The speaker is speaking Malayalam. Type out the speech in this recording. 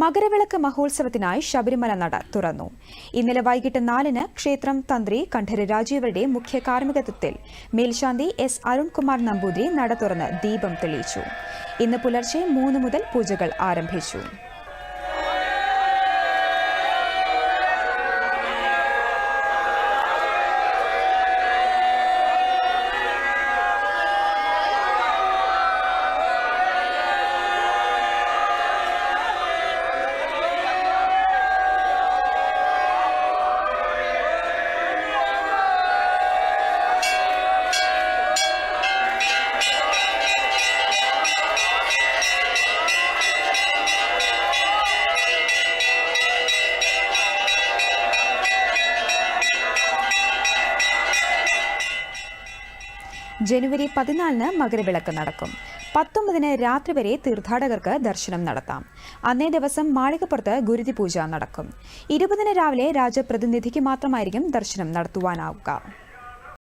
മകരവിളക്ക് മഹോത്സവത്തിനായി ശബരിമല നട തുറന്നു. ഇന്നലെ വൈകിട്ട് നാലിന് ക്ഷേത്രം തന്ത്രി കണ്ഠര് രാജീവരുടെ മുഖ്യ കാർമ്മികത്വത്തിൽ മേൽശാന്തി എസ് അരുൺകുമാർ നമ്പൂതിരി നട തുറന്ന് ദീപം തെളിയിച്ചു. ഇന്ന് പുലർച്ചെ മൂന്ന് മുതൽ പൂജകൾ ആരംഭിച്ചു. ജനുവരി പതിനാലിന് മകരവിളക്ക് നടക്കും. പത്തൊമ്പതിന് രാത്രി വരെ തീർത്ഥാടകർക്ക് ദർശനം നടത്താം. അന്നേ ദിവസം മാളികപ്പുറത്ത് ഗുരുതി പൂജ നടക്കും. ഇരുപതിന് രാവിലെ രാജപ്രതിനിധിക്ക് മാത്രമായിരിക്കും ദർശനം നടത്തുവാനാവുക.